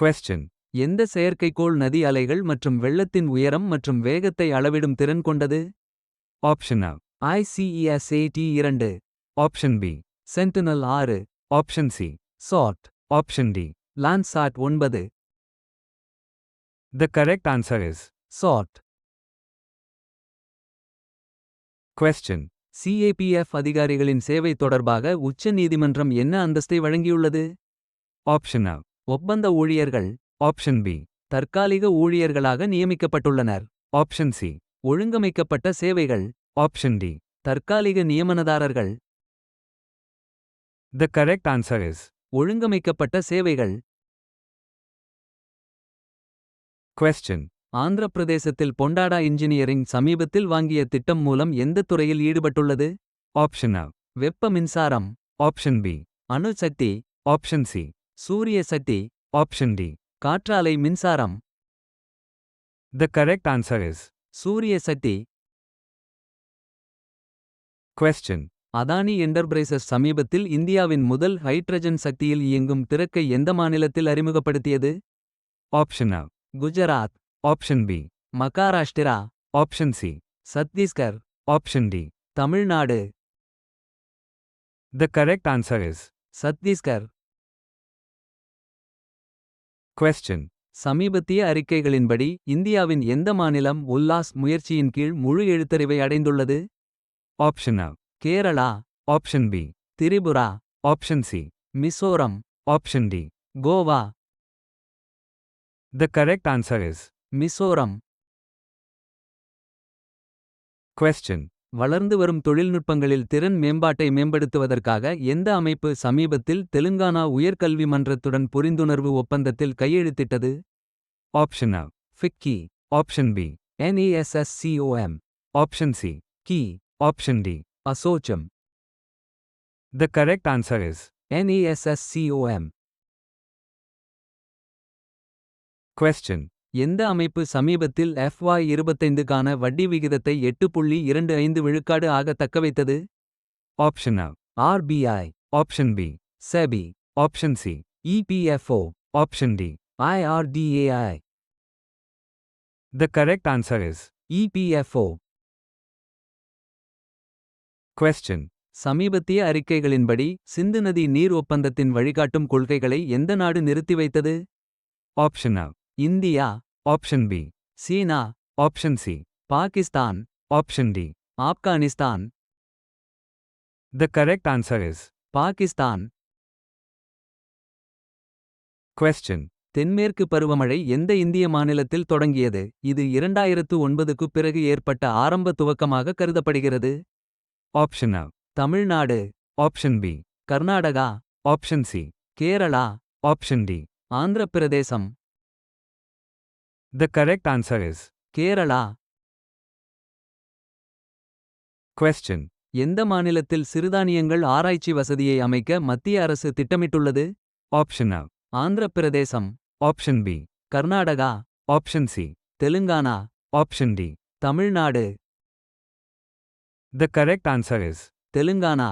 Question. எந்த செயற்கைக்கோள் நதி அலைகள் மற்றும் வெள்ளத்தின் உயரம் மற்றும் வேகத்தை அளவிடும் திறன் கொண்டது? Option A. ஐசிஇஎஸ்ஏடி இரண்டு. ஆப்ஷன் பி சென்டினல் ஆறு. Option C SAT option D Landsat ஒன்பது. The correct answer is SAT question CAPF அதிகாரிகளின் சேவை தொடர்பாக உச்ச நீதிமன்றம் என்ன அந்தஸ்தை வழங்கியுள்ளது? Option A. ஒப்பந்த ஊழியர்கள் ஆப்ஷன் பி. தற்காலிக ஊழியர்களாக நியமிக்கப்பட்டுள்ளனர். Option C. ஒழுங்கமைக்கப்பட்ட சேவைகள் ஆப்ஷன் டி. தற்காலிக நியமனதாரர்கள். த கரெக்ட் ஆன்சர் இஸ் ஒழுங்கமைக்கப்பட்ட சேவைகள். கொஸ்டின் ஆந்திர பிரதேசத்தில் பொண்டாடா இன்ஜினியரிங் சமீபத்தில் வாங்கிய திட்டம் மூலம் எந்த துறையில் ஈடுபட்டுள்ளது? ஆப்ஷன் அ வெப்ப மின்சாரம் ஆப்ஷன் பி அணுசக்தி. ஆப்ஷன் சி சூரிய சக்தி Option D. காற்றாலை மின்சாரம் The correct answer is. சூரிய சக்தி Question. அதானி என்டர்பிரைசஸ் சமீபத்தில் இந்தியாவின் முதல் ஹைட்ரஜன் சக்தியில் இயங்கும் திறக்கை எந்த மாநிலத்தில் அறிமுகப்படுத்தியது Option A. Gujarat Option B. Maharashtra Option C. Chhattisgarh Option D. Tamil Nadu The correct answer is. Chhattisgarh Question. சமீபத்திய அறிக்கைகளின்படி இந்தியாவின் எந்த மாநிலம் உல்லாஸ் முயற்சியின் கீழ் முழு எழுத்தறிவை அடைந்துள்ளது? Option a Kerala. Option B Tripura. Option C Mizoram. Option D Goa. The correct answer is Mizoram. Question வளர்ந்து வரும் தொழில்நுட்பங்களில் திறன் மேம்பாட்டை மேம்படுத்துவதற்காக எந்த அமைப்பு சமீபத்தில் தெலுங்கானா உயர்கல்வி மன்றத்துடன் புரிந்துணர்வு ஒப்பந்தத்தில் கையெழுத்திட்டது? Option A FICCI option B NESSCOM option C Ki option D ASSOCHAM the correct answer is NESSCOM Question. எந்த அமைப்பு சமீபத்தில் FY இருபத்தைந்துக்கான வட்டி விகிதத்தை எட்டு புள்ளி இரண்டு ஐந்து விழுக்காடு ஆக தக்கவைத்தது Option A. RBI Option B. SEBI Option C. EPFO Option D. IRDAI The correct answer is. EPFO Question. சமீபத்திய அறிக்கைகளின்படி சிந்து நதி நீர் ஒப்பந்தத்தின் வழிகாட்டும் கொள்கைகளை எந்த நாடு நிறுத்தி வைத்தது Option A. India option B China option C Pakistan option D Afghanistan. The correct answer is Pakistan. Question தென்மேற்கு பருவமழை எந்த இந்திய மாநிலத்தில் தொடங்கியது? இது இரண்டாயிரத்து ஒன்பதுக்கு பிறகு ஏற்பட்ட ஆரம்ப துவக்கமாக கருதப்படுகிறது. Option a Tamil Nadu. Option B Karnataka. Option C Kerala. Option D Andhra Pradesh The correct answer is. Kerala Question. எந்த மாநிலத்தில் சிறுதானியங்கள் ஆராய்ச்சி வசதியை அமைக்க மத்திய அரசு திட்டமிட்டுள்ளது Option A. Andhra Pradesh Option B. Karnataka Option C. Telangana Option D. Tamil Nadu The correct answer is. Telangana